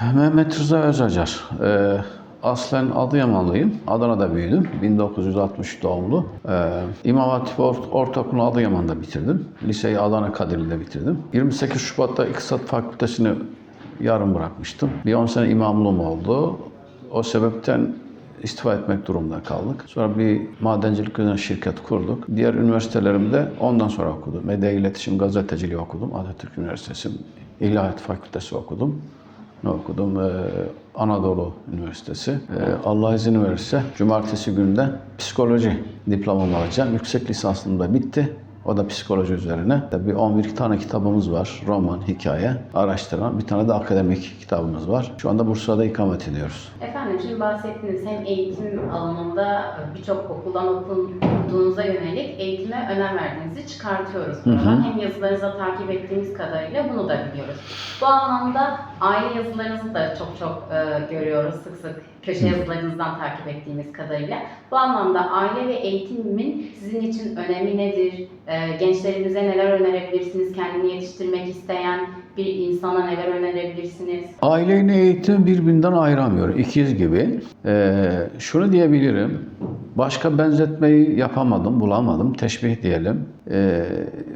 Mehmet Rıza Özacar. Ee, aslen Adıyamanlıyım. Adana'da büyüdüm. 1960 doğumlu. Ee, İmam Hatip Ort- Ortaokulu Adıyaman'da bitirdim. Liseyi Adana Kadirli'de bitirdim. 28 Şubat'ta İktisat Fakültesini yarım bırakmıştım. Bir 10 sene imamlığım oldu. O sebepten istifa etmek durumunda kaldık. Sonra bir madencilik üzerine şirket kurduk. Diğer üniversitelerimde ondan sonra okudum. Medya İletişim Gazeteciliği okudum. Atatürk Üniversitesi İlahiyat Fakültesi okudum. Ne okudum? Ee, Anadolu Üniversitesi. Ee, Allah izin verirse cumartesi günde psikoloji diplomamı alacağım. Yüksek lisansım da bitti. O da psikoloji üzerine. Bir 11 tane kitabımız var. Roman, hikaye, araştırma. Bir tane de akademik kitabımız var. Şu anda Bursa'da ikamet ediyoruz. Efendim şimdi bahsettiniz hem eğitim alanında birçok okuldan okuduğunuza yönelik eğitime önem verdiğinizi çıkartıyoruz. Buradan hem yazılarınızda takip ettiğimiz kadarıyla bunu da biliyoruz. Bu anlamda aile yazılarınızı da çok çok e, görüyoruz sık sık köşe yazılarınızdan takip ettiğimiz kadarıyla. Bu anlamda aile ve eğitimin sizin için önemi nedir? E, gençlerimize neler önerebilirsiniz? Kendini yetiştirmek isteyen bir insana neler önerebilirsiniz? Aileyle eğitim birbirinden ayıramıyor. İkiz gibi. Ee, şunu diyebilirim. Başka benzetmeyi yapamadım, bulamadım. Teşbih diyelim. Ee,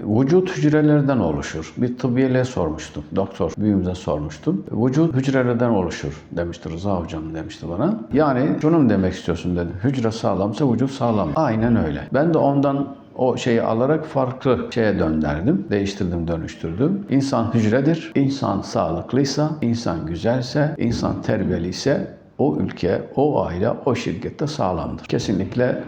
vücut hücrelerden oluşur. Bir tıbbiyeliğe sormuştum. Doktor büyüğümüze sormuştum. Vücut hücrelerden oluşur demişti Rıza hocam demişti bana. Yani şunu mu demek istiyorsun dedi. Hücre sağlamsa vücut sağlam. Aynen öyle. Ben de ondan o şeyi alarak farklı şeye döndürdüm. Değiştirdim, dönüştürdüm. İnsan hücredir. İnsan sağlıklıysa, insan güzelse, insan terbiyeliyse o ülke, o aile, o şirkette sağlamdır. Kesinlikle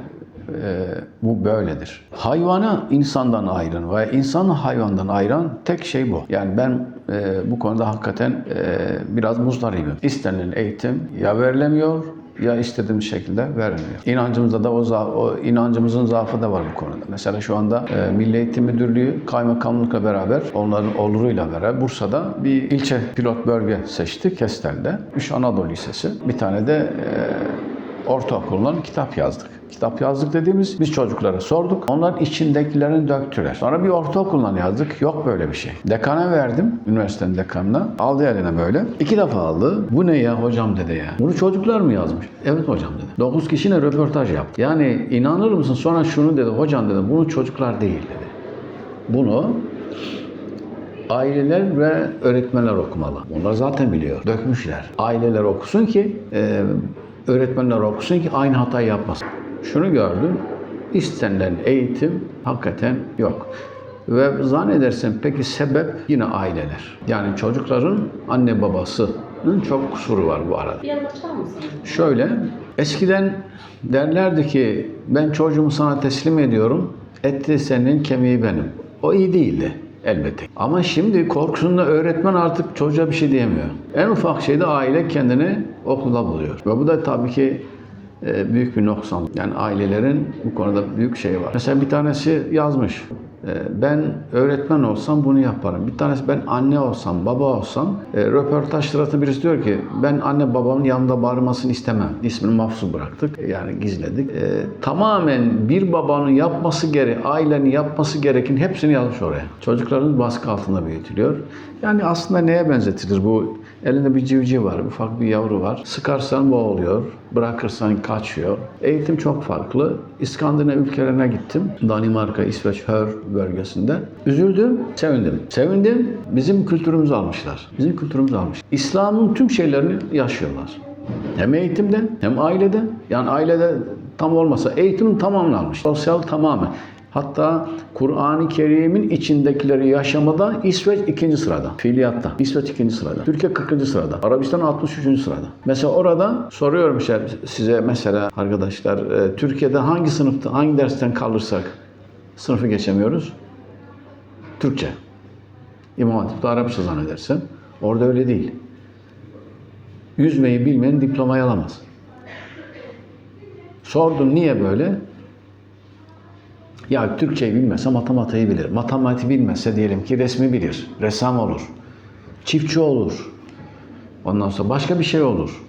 e, bu böyledir. Hayvanı insandan ayıran ve insanı hayvandan ayıran tek şey bu. Yani ben e, bu konuda hakikaten e, biraz muzdaribim. İstenilen eğitim ya verilemiyor ya istediğimiz şekilde verilmiyor. İnancımızda da o, za- o inancımızın zaafı da var bu konuda. Mesela şu anda e, Milli Eğitim Müdürlüğü kaymakamlıkla beraber, onların oluruyla beraber Bursa'da bir ilçe pilot bölge seçti Kestel'de. Üç Anadolu Lisesi. Bir tane de e, ortaokulundan kitap yazdık. Kitap yazdık dediğimiz biz çocuklara sorduk. Onlar içindekilerini döktüler. Sonra bir ortaokuldan yazdık. Yok böyle bir şey. Dekana verdim. Üniversitenin dekanına. Aldı eline böyle. İki defa aldı. Bu ne ya hocam dedi ya. Bunu çocuklar mı yazmış? Evet hocam dedi. Dokuz kişiyle röportaj yaptı. Yani inanır mısın? Sonra şunu dedi. Hocam dedi. Bunu çocuklar değil dedi. Bunu aileler ve öğretmenler okumalı. Onlar zaten biliyor. Dökmüşler. Aileler okusun ki, e, öğretmenler okusun ki aynı hatayı yapmasın. Şunu gördüm. istenilen eğitim hakikaten yok. Ve zannedersem peki sebep yine aileler. Yani çocukların anne babasının çok kusuru var bu arada. Biraz açar mısınız? Şöyle, eskiden derlerdi ki ben çocuğumu sana teslim ediyorum, eti senin, kemiği benim. O iyi değildi elbette. Ama şimdi korkusunda öğretmen artık çocuğa bir şey diyemiyor. En ufak şeyde aile kendini okulda buluyor. Ve bu da tabii ki e, büyük bir noksan. Yani ailelerin bu konuda büyük şey var. Mesela bir tanesi yazmış. E, Ben öğretmen olsam bunu yaparım. Bir tanesi ben anne olsam, baba olsam, e, röportaj sırasında birisi diyor ki ben anne babamın yanında bağırmasını istemem. İsmini mahfuz bıraktık. Yani gizledik. E, tamamen bir babanın yapması gere, ailenin yapması gereken hepsini yazmış oraya. Çocuklarımız baskı altında büyütülüyor. Yani aslında neye benzetilir bu? Elinde bir civciv var, ufak bir yavru var. Sıkarsan boğuluyor, bırakırsan kaçıyor. Eğitim çok farklı. İskandinav ülkelerine gittim. Danimarka, İsveç, Hör bölgesinde. Üzüldüm, sevindim. Sevindim, bizim kültürümüzü almışlar. Bizim kültürümüzü almış. İslam'ın tüm şeylerini yaşıyorlar. Hem eğitimde hem ailede. Yani ailede tam olmasa eğitimin tamamını almış. Sosyal tamamen. Hatta Kur'an-ı Kerim'in içindekileri yaşamada İsveç ikinci sırada. Fiiliyatta. İsveç ikinci sırada. Türkiye 40. sırada. Arabistan 63. sırada. Mesela orada soruyorum işte size mesela arkadaşlar e, Türkiye'de hangi sınıfta hangi dersten kalırsak sınıfı geçemiyoruz? Türkçe. İmam Hatip'te Arapça zannedersem. Orada öyle değil. Yüzmeyi bilmeyen diplomayı alamaz. Sordum niye böyle? Ya Türkçeyi bilmezse matematiği bilir. Matematiği bilmezse diyelim ki resmi bilir. Ressam olur. Çiftçi olur. Ondan sonra başka bir şey olur.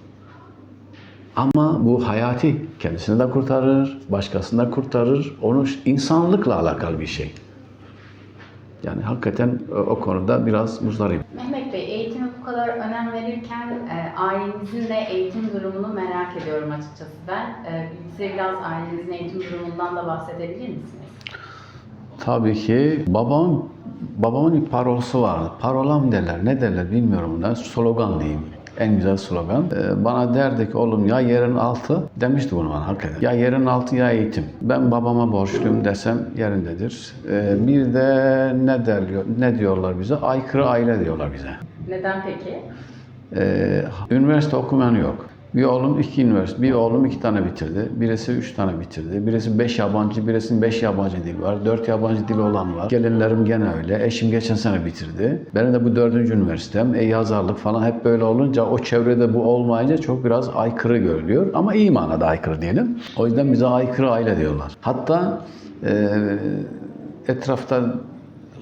Ama bu hayati. Kendisini de kurtarır, başkasını da kurtarır. Onu insanlıkla alakalı bir şey. Yani hakikaten o, o konuda biraz muzdarip. Mehmet Bey kadar önem verirken e, ailenizin de eğitim durumunu merak ediyorum açıkçası ben. E, bize biraz ailenizin eğitim durumundan da bahsedebilir misiniz? Tabii ki babam babamın bir parolası vardı. Parola mı derler, ne derler bilmiyorum. Ne slogan diyeyim. En güzel slogan. Ee, bana derdi ki oğlum ya yerin altı demişti bunu bana hakikaten. Ya yerin altı ya eğitim. Ben babama borçluyum desem yerindedir. Ee, bir de ne derliyor, ne diyorlar bize? Aykırı aile diyorlar bize. Neden peki? Ee, üniversite okumayan yok. Bir oğlum iki üniversite, bir oğlum iki tane bitirdi. Birisi üç tane bitirdi. Birisi beş yabancı, birisinin beş yabancı dil var. Dört yabancı dil olan var. Gelinlerim gene öyle. Eşim geçen sene bitirdi. Benim de bu dördüncü üniversitem. E yazarlık falan hep böyle olunca o çevrede bu olmayınca çok biraz aykırı görülüyor. Ama iyi manada aykırı diyelim. O yüzden bize aykırı aile diyorlar. Hatta e, etrafta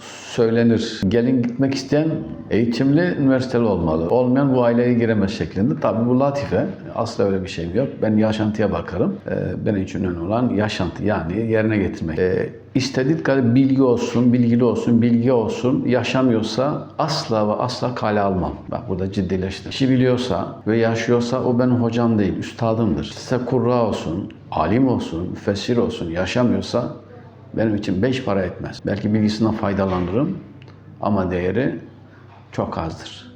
söylenir. Gelin gitmek isteyen eğitimli, üniversiteli olmalı. Olmayan bu aileye giremez şeklinde. Tabii bu latife. Asla öyle bir şey yok. Ben yaşantıya bakarım. Ee, benim için önemli olan yaşantı yani yerine getirmek. Ee, istediği kadar bilgi olsun, bilgili olsun, bilgi olsun. Yaşamıyorsa asla ve asla kale almam. Bak burada ciddileştim. İşi biliyorsa ve yaşıyorsa o benim hocam değil, üstadımdır. Size kurra olsun, alim olsun, müfessir olsun. Yaşamıyorsa benim için beş para etmez. Belki bilgisinden faydalanırım ama değeri çok azdır.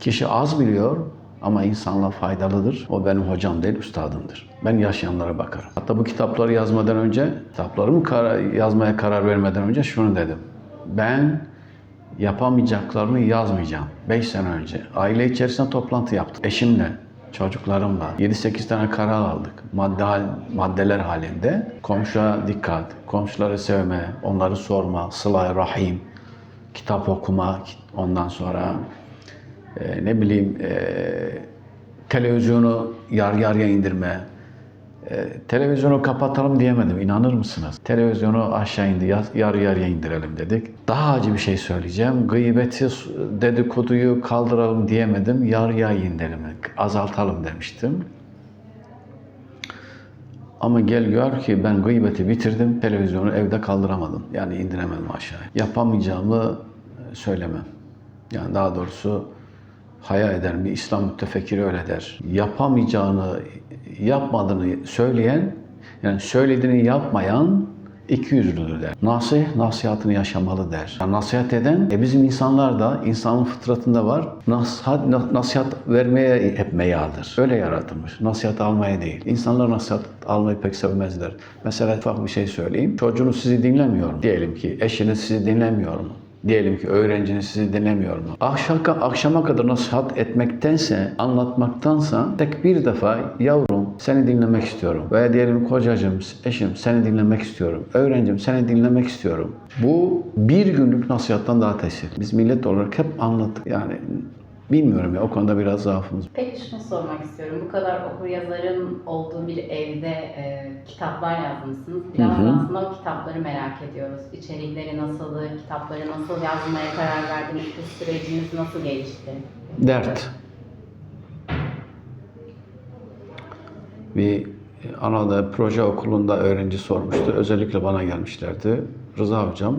Kişi az biliyor ama insanla faydalıdır. O benim hocam değil, üstadımdır. Ben yaşayanlara bakarım. Hatta bu kitapları yazmadan önce, kitaplarımı kara- yazmaya karar vermeden önce şunu dedim. Ben yapamayacaklarını yazmayacağım. 5 sene önce aile içerisinde toplantı yaptım. Eşimle, çocuklarımla 7-8 tane karar aldık. Madde maddeler halinde. Komşuya dikkat, komşuları sevme, onları sorma, sıla rahim, kitap okuma, ondan sonra e, ne bileyim e, televizyonu yar yarıya indirme, e, televizyonu kapatalım diyemedim. inanır mısınız? Televizyonu aşağı indi, yar, yarı yarıya indirelim dedik. Daha acı bir şey söyleyeceğim. Gıybeti, dedikoduyu kaldıralım diyemedim. Yarıya indirelim, azaltalım demiştim. Ama gel gör ki ben gıybeti bitirdim, televizyonu evde kaldıramadım. Yani indiremedim aşağıya. Yapamayacağımı söylemem. Yani daha doğrusu hayal ederim. Bir İslam müttefekkiri öyle der. Yapamayacağını, yapmadığını söyleyen, yani söylediğini yapmayan iki yüzlüdür der. Nasih, nasihatını yaşamalı der. Yani nasihat eden, e bizim insanlar da, insanın fıtratında var, nasihat, na- nasihat vermeye hep meyaldır. Öyle yaratılmış. Nasihat almaya değil. İnsanlar nasihat almayı pek sevmezler. Mesela ufak bir şey söyleyeyim. Çocuğunuz sizi dinlemiyor mu? Diyelim ki eşiniz sizi dinlemiyor mu? Diyelim ki öğrenciniz sizi dinlemiyor mu? Akşama, akşama kadar nasihat etmektense, anlatmaktansa tek bir defa yavrum seni dinlemek istiyorum. Veya diyelim kocacığım, eşim seni dinlemek istiyorum. Öğrencim seni dinlemek istiyorum. Bu bir günlük nasihattan daha tesir. Biz millet olarak hep anlattık. Yani bilmiyorum ya o konuda biraz zaafımız. Peki şunu sormak istiyorum. Bu kadar okur yazarın olduğu bir evde e, kitaplar yazmışsınız. Biraz Hı hı. da aslında o kitapları merak ediyoruz. İçerikleri nasıldı, kitapları nasıl yazmaya karar verdiniz, bu süreciniz nasıl gelişti? Dert. Bir Anadolu proje okulunda öğrenci sormuştu. Özellikle bana gelmişlerdi. Rıza hocam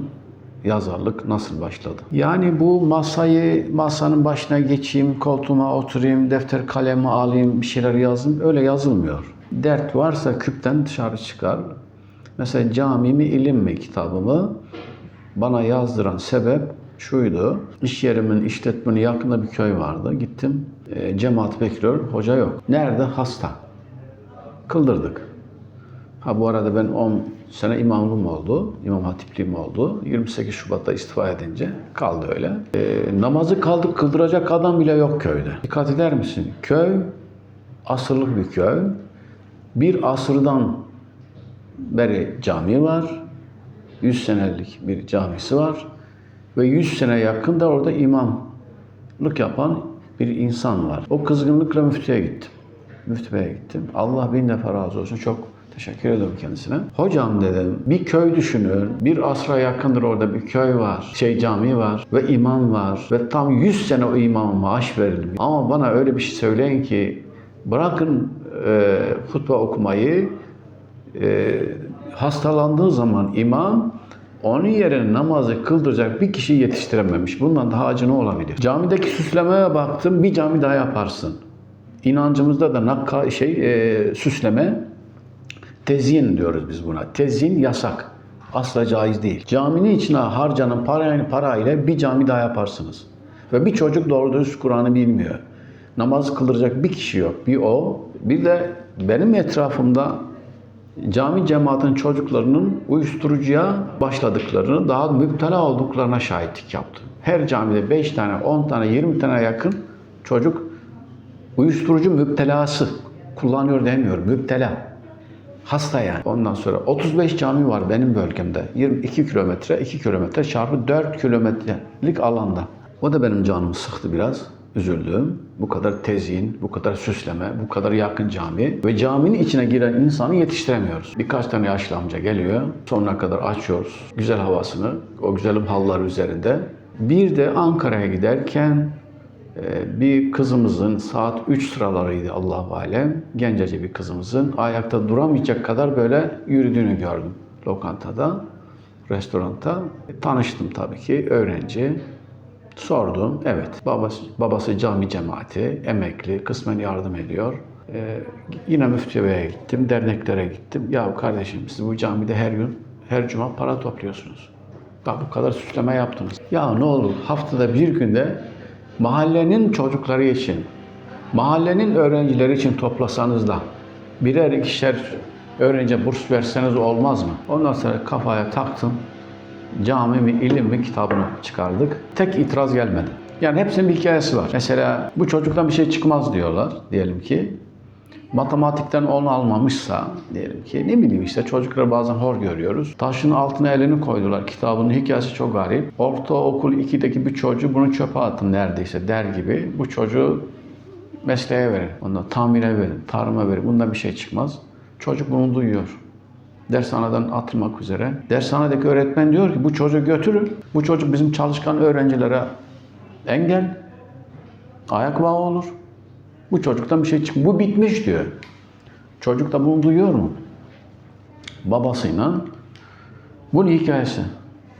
yazarlık nasıl başladı? Yani bu masayı masanın başına geçeyim, koltuğuma oturayım, defter kalemi alayım, bir şeyler yazayım. Öyle yazılmıyor. Dert varsa küpten dışarı çıkar. Mesela Cami mi ilim mi kitabımı bana yazdıran sebep şuydu. İş yerimin işletmenin yakında bir köy vardı. Gittim. E, cemaat bekliyor. Hoca yok. Nerede? Hasta. Kıldırdık. Ha bu arada ben 10 sene imamlığım oldu. İmam hatipliğim oldu. 28 Şubat'ta istifa edince kaldı öyle. E, namazı kaldık kıldıracak adam bile yok köyde. Dikkat eder misin? Köy asırlık bir köy. Bir asırdan beri cami var. 100 senelik bir camisi var. Ve 100 sene yakın da orada imamlık yapan bir insan var. O kızgınlıkla müftüye gittim. Müftü Bey'e gittim. Allah bin defa razı olsun. Çok teşekkür ederim kendisine. Hocam dedim bir köy düşünün. Bir asra yakındır orada bir köy var. Şey cami var ve imam var. Ve tam 100 sene o imama maaş verilmiş. Ama bana öyle bir şey söyleyin ki bırakın e, hutbe okumayı e, hastalandığı zaman imam Onun yerine namazı kıldıracak bir kişi yetiştirememiş. Bundan daha acı ne olabilir? Camideki süslemeye baktım, bir cami daha yaparsın. İnancımızda da nakka, şey, e, süsleme, tezyin diyoruz biz buna. Tezyin yasak. Asla caiz değil. Caminin içine harcanan parayla, parayla bir cami daha yaparsınız. Ve bir çocuk doğru dürüst Kur'an'ı bilmiyor. Namaz kıldıracak bir kişi yok. Bir o. Bir de benim etrafımda cami cemaatin çocuklarının uyuşturucuya başladıklarını, daha müptela olduklarına şahitlik yaptım. Her camide 5 tane, 10 tane, 20 tane yakın çocuk uyuşturucu müptelası kullanıyor demiyorum, müptela. Hasta yani. Ondan sonra 35 cami var benim bölgemde. 22 kilometre, 2 kilometre çarpı 4 kilometrelik alanda. O da benim canımı sıktı biraz. Üzüldüm. Bu kadar tezyin, bu kadar süsleme, bu kadar yakın cami ve caminin içine giren insanı yetiştiremiyoruz. Birkaç tane yaşlı amca geliyor. Sonuna kadar açıyoruz. Güzel havasını, o güzel halları üzerinde. Bir de Ankara'ya giderken bir kızımızın saat 3 sıralarıydı Allahu alem. Gencece bir kızımızın ayakta duramayacak kadar böyle yürüdüğünü gördüm lokantada, restoranda. Tanıştım tabii ki öğrenci. Sordum. Evet. Babası, babası cami cemaati, emekli, kısmen yardım ediyor. Ee, yine müftüye gittim, derneklere gittim. Ya kardeşim siz bu camide her gün, her cuma para topluyorsunuz. Bak bu kadar süsleme yaptınız. Ya ne olur haftada bir günde mahallenin çocukları için, mahallenin öğrencileri için toplasanız da birer ikişer öğrenci burs verseniz olmaz mı? Ondan sonra kafaya taktım. Cami mi, ilim mi kitabını çıkardık. Tek itiraz gelmedi. Yani hepsinin bir hikayesi var. Mesela bu çocuktan bir şey çıkmaz diyorlar diyelim ki. Matematikten 10 almamışsa diyelim ki ne bileyim işte çocukları bazen hor görüyoruz. Taşın altına elini koydular. Kitabının hikayesi çok garip. Ortaokul 2'deki bir çocuğu bunu çöpe atın neredeyse der gibi. Bu çocuğu mesleğe verin. Ondan tamire verin, tarıma verin. Bundan bir şey çıkmaz. Çocuk bunu duyuyor. Dershaneden atılmak üzere. Dershanedeki öğretmen diyor ki bu çocuğu götürün. Bu çocuk bizim çalışkan öğrencilere engel. Ayak bağı olur. Bu çocuktan bir şey çık. Bu bitmiş diyor. Çocuk da bunu duyuyor mu? Babasıyla. Bunun hikayesi.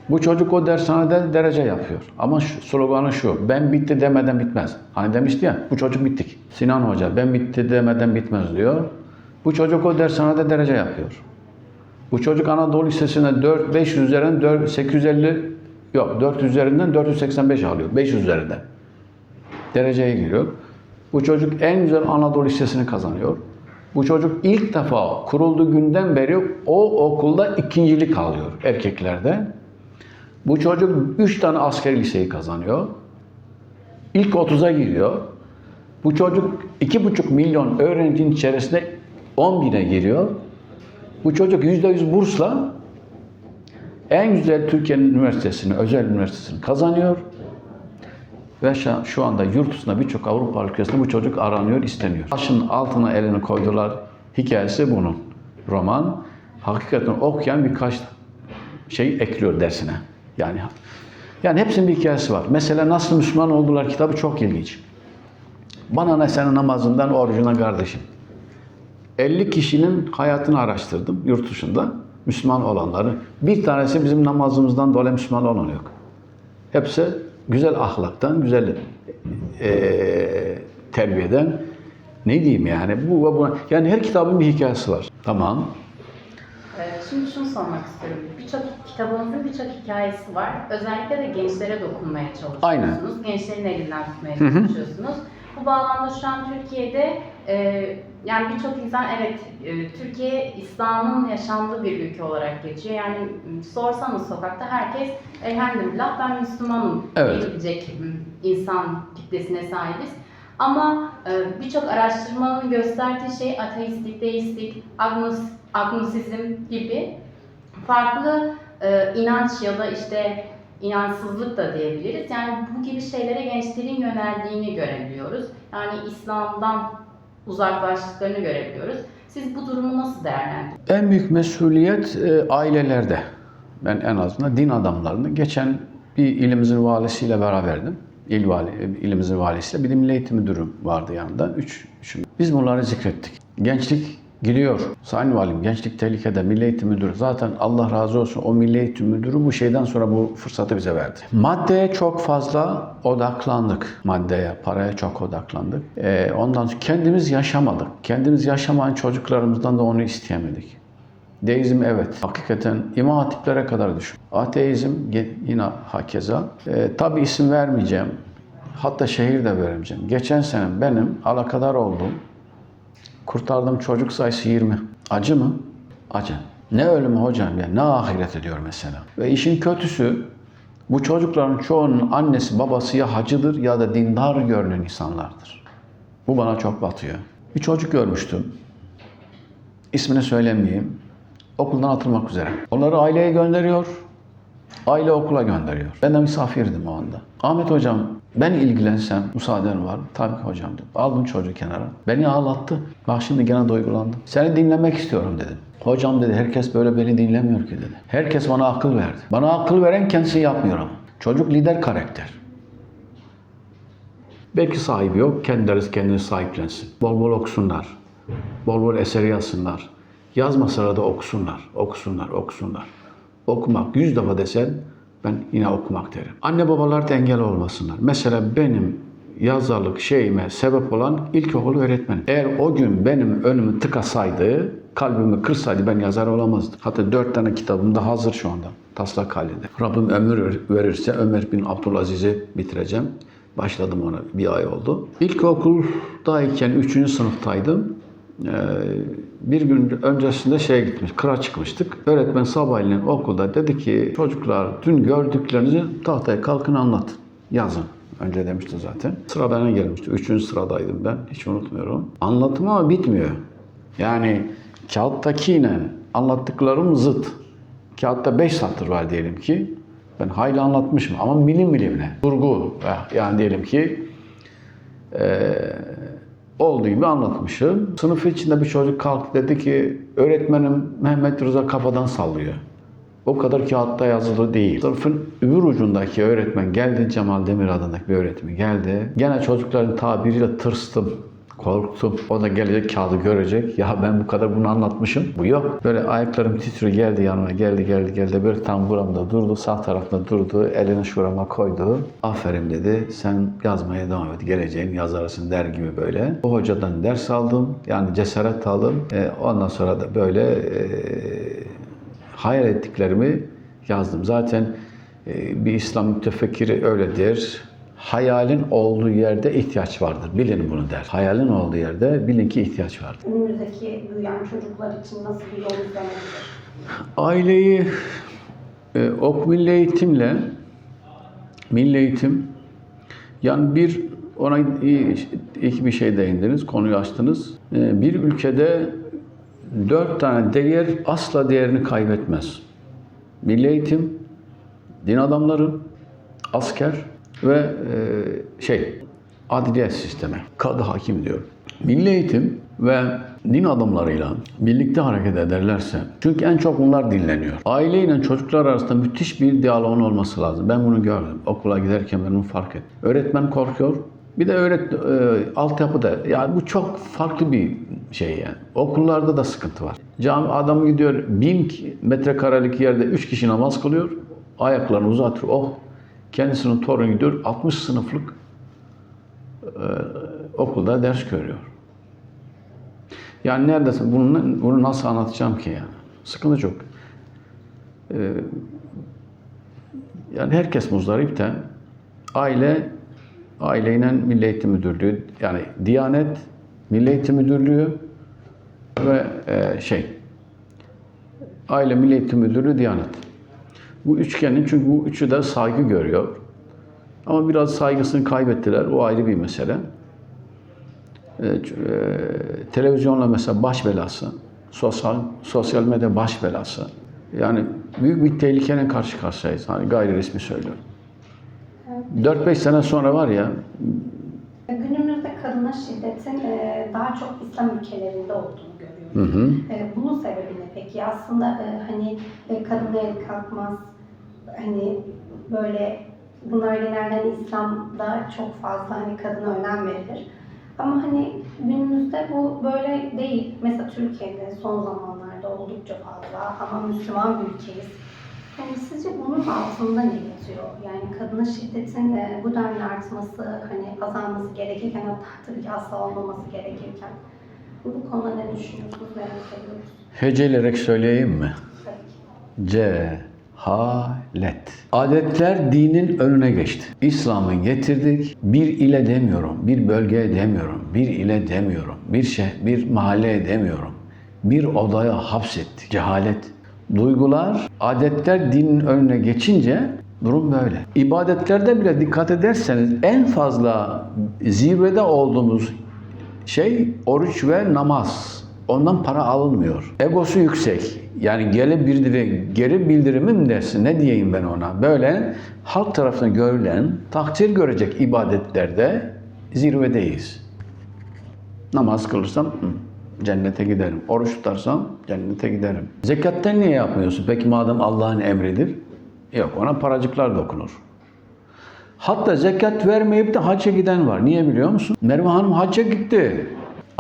Bu çocuk o dershanede derece yapıyor. Ama şu, sloganı şu. Ben bitti demeden bitmez. Hani demişti ya bu çocuk bittik. Sinan Hoca ben bitti demeden bitmez diyor. Bu çocuk o dershanede derece yapıyor. Bu çocuk Anadolu Lisesi'ne 4, 500 üzerinden 4, 850 yok 400 üzerinden 485 alıyor. 500 üzerinden. Dereceye giriyor. Bu çocuk en güzel Anadolu Lisesi'ni kazanıyor. Bu çocuk ilk defa kurulduğu günden beri o okulda ikincilik alıyor erkeklerde. Bu çocuk 3 tane askeri liseyi kazanıyor. İlk 30'a giriyor. Bu çocuk 2,5 milyon öğrencinin içerisinde 11'e giriyor. Bu çocuk %100 bursla en güzel Türkiye'nin üniversitesini, özel üniversitesini kazanıyor. Ve şu- anda yurt dışında birçok Avrupa ülkesinde bu çocuk aranıyor, isteniyor. Taşın altına elini koydular. Hikayesi bunun. Roman. Hakikaten okuyan birkaç şey ekliyor dersine. Yani yani hepsinin bir hikayesi var. Mesela nasıl Müslüman oldular kitabı çok ilginç. Bana ne senin namazından orucuna kardeşim. 50 kişinin hayatını araştırdım yurt dışında. Müslüman olanları. Bir tanesi bizim namazımızdan dolayı Müslüman olan yok. Hepsi güzel ahlaktan, güzel eee terbiyeden ne diyeyim yani bu ve buna yani her kitabın bir hikayesi var. Tamam. Ee, Şimdi şunu sormak istiyorum. Birçok kitabınızın birçok hikayesi var. Özellikle de gençlere dokunmaya çalışıyorsunuz. Aynen. Gençlerin elinden tutmaya çalışıyorsunuz. Bu bağlamda şu an Türkiye'de e, yani birçok insan evet e, Türkiye İslam'ın yaşandığı bir ülke olarak geçiyor. Yani sorsanız sokakta herkes elhamdülillah ben Müslümanım Evet. diyecek insan kitlesine sahibiz. Ama e, birçok araştırmanın gösterdiği şey ateistlik, deistlik, agnos, agnosizm gibi farklı e, inanç ya da işte inançsızlık da diyebiliriz. Yani bu gibi şeylere gençlerin yöneldiğini görebiliyoruz. Yani İslam'dan uzaklaştıklarını görebiliyoruz. Siz bu durumu nasıl değerlendiriyorsunuz? En büyük mesuliyet e, ailelerde. Ben en azından din adamlarını geçen bir ilimizin valisiyle beraberdim. İl vali, ilimizin valisiyle bir de milli eğitim müdürüm vardı yanında. Üç, üçüm. Biz bunları zikrettik. Gençlik Gidiyor. Sayın Valim Gençlik Tehlikede Milli Eğitim Müdürü. Zaten Allah razı olsun o Milli Eğitim Müdürü bu şeyden sonra bu fırsatı bize verdi. Maddeye çok fazla odaklandık. Maddeye, paraya çok odaklandık. Ee, ondan sonra kendimiz yaşamadık. Kendimiz yaşamayan çocuklarımızdan da onu isteyemedik. Deizm evet. Hakikaten imam hatiplere kadar düşün. Ateizm yine hakeza. Ee, tabi isim vermeyeceğim. Hatta şehir de vermeyeceğim. Geçen sene benim alakadar olduğum kurtardığım çocuk sayısı 20. Acı mı? Acı. Ne ölümü hocam ya ne ahiret ediyor mesela. Ve işin kötüsü bu çocukların çoğunun annesi babası ya hacıdır ya da dindar görünen insanlardır. Bu bana çok batıyor. Bir çocuk görmüştüm. İsmini söylemeyeyim. Okuldan atılmak üzere. Onları aileye gönderiyor. Aile okula gönderiyor. Ben de misafirdim o anda. Ahmet hocam ben ilgilensem müsaaden var. Tabii ki hocam dedim. Aldım çocuğu kenara. Beni ağlattı. Bak şimdi gene duygulandım. Seni dinlemek istiyorum dedim. Hocam dedi herkes böyle beni dinlemiyor ki dedi. Herkes bana akıl verdi. Bana akıl veren kendisi yapmıyor ama. Çocuk lider karakter. Belki sahibi yok. Kendileri kendini sahiplensin. Bol bol okusunlar. Bol bol eser yazsınlar. Yazmasalar da okusunlar. Okusunlar, okusunlar. Okumak yüz defa desen ben yine okumak derim. Anne babalar da engel olmasınlar. Mesela benim yazarlık şeyime sebep olan ilkokul öğretmenim. Eğer o gün benim önümü tıkasaydı, kalbimi kırsaydı ben yazar olamazdım. Hatta dört tane kitabım da hazır şu anda. Taslak halinde. Rabbim ömür verirse Ömer bin Abdülaziz'i bitireceğim. Başladım ona bir ay oldu. İlkokuldayken 3. sınıftaydım. Ee, bir gün öncesinde şeye gitmiş, kıra çıkmıştık. Öğretmen sabahleyin okulda dedi ki çocuklar dün gördüklerinizi tahtaya kalkın anlatın, yazın. Önce demişti zaten. Sıra bana gelmişti. Üçüncü sıradaydım ben. Hiç unutmuyorum. Anlatım ama bitmiyor. Yani kağıttakiyle anlattıklarım zıt. Kağıtta beş satır var diyelim ki. Ben hayli anlatmışım ama milim milimle. Vurgu. Yani diyelim ki olduğu gibi anlatmışım. Sınıf içinde bir çocuk kalktı dedi ki öğretmenim Mehmet Rıza kafadan sallıyor. O kadar kağıtta yazılı değil. Sınıfın öbür ucundaki öğretmen geldi. Cemal Demir adındaki bir öğretmen geldi. Gene çocukların tabiriyle tırstım. Korktum. O da gelecek kağıdı görecek. Ya ben bu kadar bunu anlatmışım. Bu yok. Böyle ayaklarım titriyor. Geldi yanıma. Geldi geldi geldi. Böyle tam buramda durdu. Sağ tarafta durdu. Elini şurama koydu. Aferin dedi. Sen yazmaya devam et. Geleceğin yazarsın der gibi böyle. O hocadan ders aldım. Yani cesaret aldım. E, ondan sonra da böyle e, hayal ettiklerimi yazdım. Zaten e, bir İslam mütefekkiri öyle der. Hayalin olduğu yerde ihtiyaç vardır. Bilin bunu der. Hayalin olduğu yerde bilin ki ihtiyaç vardır. Önümüzdeki büyüyen çocuklar için nasıl bir yol izlenebilir? Aileyi e, ok milli eğitimle milli eğitim yani bir ona iyi, iki bir şey değindiniz, konuyu açtınız. E, bir ülkede dört tane değer asla değerini kaybetmez. Milli eğitim, din adamları, asker ve e, şey adliye sistemi. Kadı hakim diyor. Milli eğitim ve din adamlarıyla birlikte hareket ederlerse çünkü en çok bunlar dinleniyor. Aileyle çocuklar arasında müthiş bir diyaloğun olması lazım. Ben bunu gördüm. Okula giderken ben bunu fark ettim. Öğretmen korkuyor. Bir de öğret e, altyapı da yani bu çok farklı bir şey yani. Okullarda da sıkıntı var. Cami adam gidiyor bin metrekarelik yerde üç kişi namaz kılıyor. Ayaklarını uzatıyor. Oh kendisinin torunu gidiyor 60 sınıflık e, okulda ders görüyor. Yani neredesin? Bunu, bunu nasıl anlatacağım ki yani? Sıkıntı çok. Ee, yani herkes muzdaripten aile aileyle Milli Eğitim Müdürlüğü yani Diyanet, Milli Eğitim Müdürlüğü ve e, şey Aile Milli Eğitim Müdürlüğü Diyanet. Bu üçgenin çünkü bu üçü de saygı görüyor. Ama biraz saygısını kaybettiler. O ayrı bir mesele. E, e, televizyonla mesela baş belası, sosyal sosyal medya baş belası. Yani büyük bir tehlikeyle karşı karşıyayız. Hani gayri resmi söylüyorum. 4-5 sene sonra var ya Günümüzde kadına şiddetin e, daha çok İslam ülkelerinde olduğunu görüyoruz. hı hı, E, Bunun sebebi ne peki? Aslında hani kadına el kalkmaz, hani böyle bunlar genelde hani İslam'da çok fazla hani kadına önem verilir. Ama hani günümüzde bu böyle değil. Mesela Türkiye'de son zamanlarda oldukça fazla ama Müslüman bir ülkeyiz. Hani sizce bunun altında ne yatıyor? Yani kadına şiddetin e, bu denli artması, hani azalması gerekirken hatta tabii ki asla olmaması gerekirken bu konuda ne düşünüyorsunuz, merak ediyoruz. Heceleyerek söyleyeyim mi? Tabii ki. Cehalet. Adetler dinin önüne geçti. İslam'ın getirdik bir ile demiyorum, bir bölgeye demiyorum, bir ile demiyorum, bir şeh, bir mahalleye demiyorum. Bir odaya hapsetti. Cehalet. Duygular, adetler dinin önüne geçince durum böyle. İbadetlerde bile dikkat ederseniz en fazla zirvede olduğumuz şey oruç ve namaz. Ondan para alınmıyor. Egosu yüksek. Yani geri bildiri, geri bildirimi mi dersin? Ne diyeyim ben ona? Böyle halk tarafından görülen, takdir görecek ibadetlerde zirvedeyiz. Namaz kılırsam cennete giderim. Oruç tutarsam cennete giderim. Zekatten niye yapmıyorsun? Peki madem Allah'ın emridir. Yok ona paracıklar dokunur. Hatta zekat vermeyip de hacca giden var. Niye biliyor musun? Merve Hanım hacca gitti.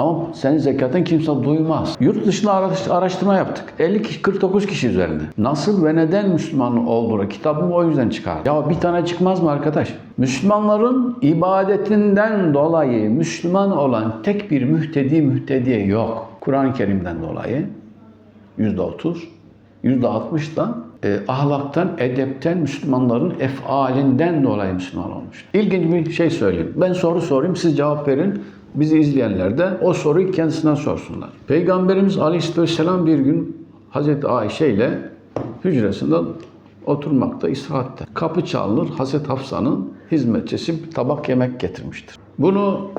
Ama senin zekatın kimse duymaz. Yurt dışında araş- araştırma yaptık. 50 kişi, 49 kişi üzerinde. Nasıl ve neden Müslüman olduğunu kitabım o yüzden çıkar. Ya bir tane çıkmaz mı arkadaş? Müslümanların ibadetinden dolayı Müslüman olan tek bir mühtedi mühtediye yok. Kur'an-ı Kerim'den dolayı yüzde otuz, yüzde altmış da e, ahlaktan, edepten, Müslümanların efalinden dolayı Müslüman olmuş. İlginç bir şey söyleyeyim. Ben soru sorayım, siz cevap verin. Bizi izleyenler de o soruyu kendisinden sorsunlar. Peygamberimiz Aleyhisselam bir gün Hazreti Ayşe ile hücresinde oturmakta, istirahatte. Kapı çalınır, Hazreti Hafsa'nın hizmetçisi bir tabak yemek getirmiştir. Bunu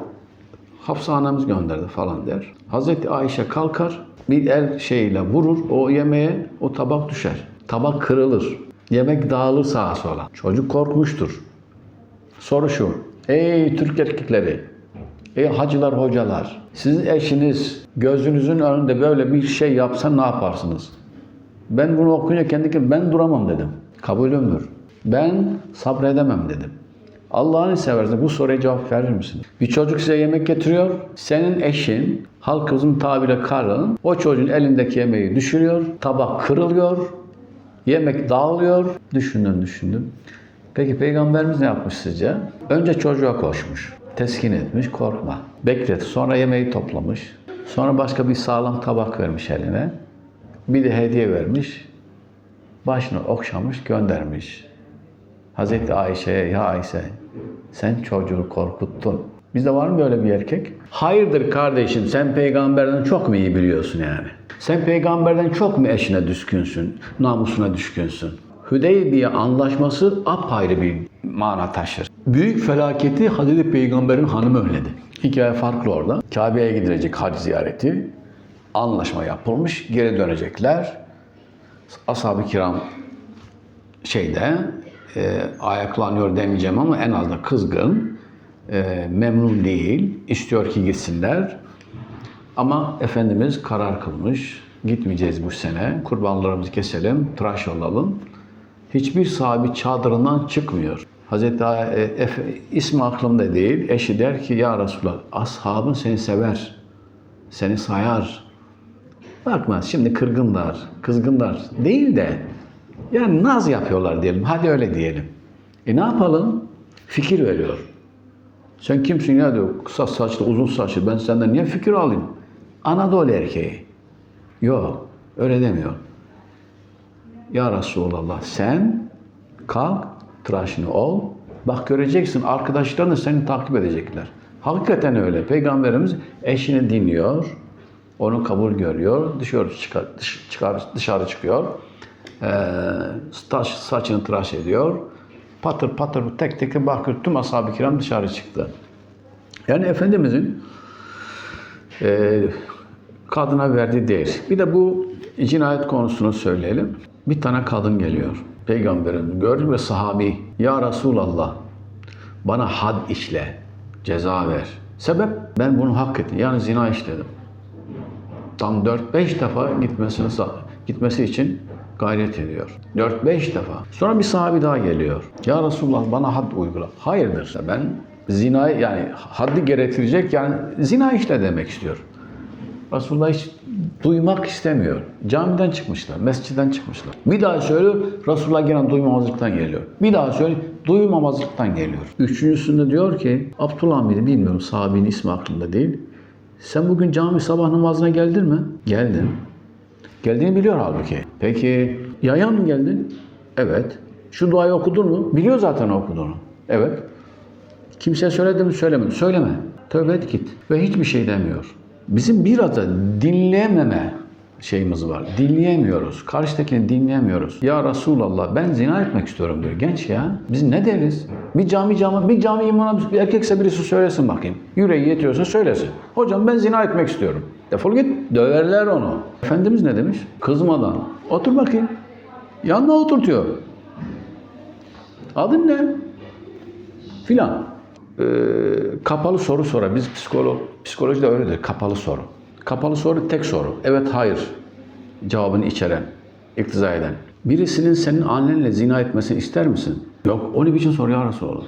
Hafsa anamız gönderdi falan der. Hazreti Ayşe kalkar, bir el şeyiyle vurur, o yemeğe o tabak düşer. Tabak kırılır. Yemek dağılır sağa sola. Çocuk korkmuştur. Soru şu, ey Türk erkekleri, ey hacılar, hocalar, sizin eşiniz gözünüzün önünde böyle bir şey yapsa ne yaparsınız? Ben bunu okuyunca kendi kendime ben duramam dedim. Kabulümdür. Ben sabredemem dedim. Allah'ını seversen bu soruya cevap verir misin? Bir çocuk size yemek getiriyor. Senin eşin, halkımızın tabiriyle karın, o çocuğun elindeki yemeği düşürüyor. Tabak kırılıyor. Yemek dağılıyor. Düşündüm düşündüm. Peki peygamberimiz ne yapmış sizce? Önce çocuğa koşmuş. Teskin etmiş, korkma. Beklet. Sonra yemeği toplamış. Sonra başka bir sağlam tabak vermiş eline. Bir de hediye vermiş. Başını okşamış, göndermiş. Hazreti Ayşe'ye, ya Ayşe sen çocuğu korkuttun. Bizde var mı böyle bir erkek? Hayırdır kardeşim sen peygamberden çok mu iyi biliyorsun yani? Sen peygamberden çok mu eşine düşkünsün, namusuna düşkünsün? Hüdeybiye anlaşması apayrı bir mana taşır. Büyük felaketi Hazreti Peygamber'in hanımı önledi. Hikaye farklı orada. Kabe'ye gidilecek hac ziyareti. Anlaşma yapılmış, geri dönecekler. Ashab-ı kiram şeyde e, ayaklanıyor demeyeceğim ama en az da kızgın, e, memnun değil, istiyor ki gitsinler. Ama Efendimiz karar kılmış, gitmeyeceğiz bu sene, kurbanlarımızı keselim, tıraş olalım. Hiçbir sahabi çadırından çıkmıyor. Hazreti e, Efe, ismi aklımda değil, eşi der ki ya Resulallah ashabın seni sever, seni sayar, Bakma şimdi kırgınlar, kızgınlar değil de yani naz yapıyorlar diyelim. Hadi öyle diyelim. E ne yapalım? Fikir veriyor. Sen kimsin ya diyor. Kısa saçlı, uzun saçlı. Ben senden niye fikir alayım? Anadolu erkeği. Yok. Öyle demiyor. Ya Resulallah sen kalk, tıraşını ol. Bak göreceksin arkadaşların da seni takip edecekler. Hakikaten öyle. Peygamberimiz eşini dinliyor. Onu kabul görüyor. Dışarı çıkar, çıkar dışarı çıkıyor. Ee, saç, saçını tıraş ediyor. Patır patır tek tek bakıyor. Tüm ashab-ı kiram dışarı çıktı. Yani Efendimizin e, kadına verdiği değer. Bir de bu cinayet konusunu söyleyelim. Bir tane kadın geliyor. Peygamberin gördü ve sahabi Ya Resulallah bana had işle, ceza ver. Sebep ben bunu hak ettim. Yani zina işledim. Tam 4-5 defa gitmesini gitmesi için gayret ediyor. 4-5 defa. Sonra bir sahabi daha geliyor. Ya Resulullah bana had uygula. Hayırdır ben Zina yani haddi gerektirecek yani zina işle demek istiyor. Resulullah hiç duymak istemiyor. Camiden çıkmışlar, mescitten çıkmışlar. Bir daha söylüyor, Resulullah gelen duymamazlıktan geliyor. Bir daha söylüyor, duymamazlıktan geliyor. Üçüncüsünde diyor ki, Abdullah mıydı bilmiyorum, sahabenin ismi aklımda değil. Sen bugün cami sabah namazına geldin mi? Geldim. Geldiğini biliyor halbuki. Peki yayan mı geldin? Evet. Şu duayı okudun mu? Biliyor zaten okuduğunu. Evet. Kimseye söyledim mi söylemedi. Söyleme. Tövbe et git. Ve hiçbir şey demiyor. Bizim biraz da dinleyememe şeyimiz var. Dinleyemiyoruz. Karşıdakini dinleyemiyoruz. Ya Resulallah ben zina etmek istiyorum diyor. Genç ya. Biz ne deriz? Bir cami cami bir cami imamına bir erkekse birisi söylesin bakayım. Yüreği yetiyorsa söylesin. Hocam ben zina etmek istiyorum. Defol git. Döverler onu. Efendimiz ne demiş? Kızmadan. Otur bakayım. Yanına oturtuyor. Adın ne? Filan. Ee, kapalı soru sorar. Biz psikolog, psikolojide öyledir. Kapalı soru. Kapalı soru tek soru. Evet, hayır. Cevabını içeren, iktiza eden. Birisinin senin annenle zina etmesini ister misin? Yok. O ne biçim soru ya Resulallah?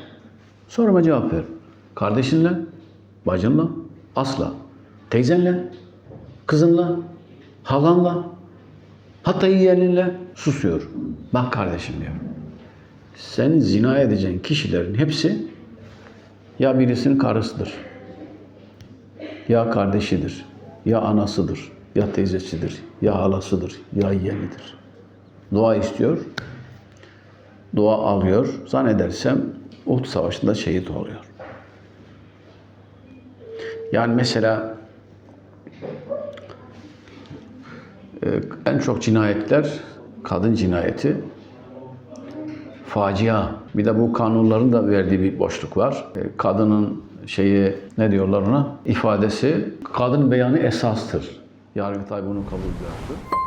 Soruma cevap ver. Kardeşinle, bacınla, asla. Teyzenle, kızınla, halanla, hatta yeğeninle susuyor. Bak kardeşim diyor. Sen zina edeceğin kişilerin hepsi ya birisinin karısıdır, ya kardeşidir, ya anasıdır, ya teyzesidir, ya halasıdır, ya yeğenidir. Dua istiyor, dua alıyor. Zannedersem Uhud Savaşı'nda şehit oluyor. Yani mesela e, en çok cinayetler kadın cinayeti facia. Bir de bu kanunların da verdiği bir boşluk var. E, Kadının şeyi ne diyorlar ona? ifadesi kadın beyanı esastır. Yargıtay bunu kabul gördü.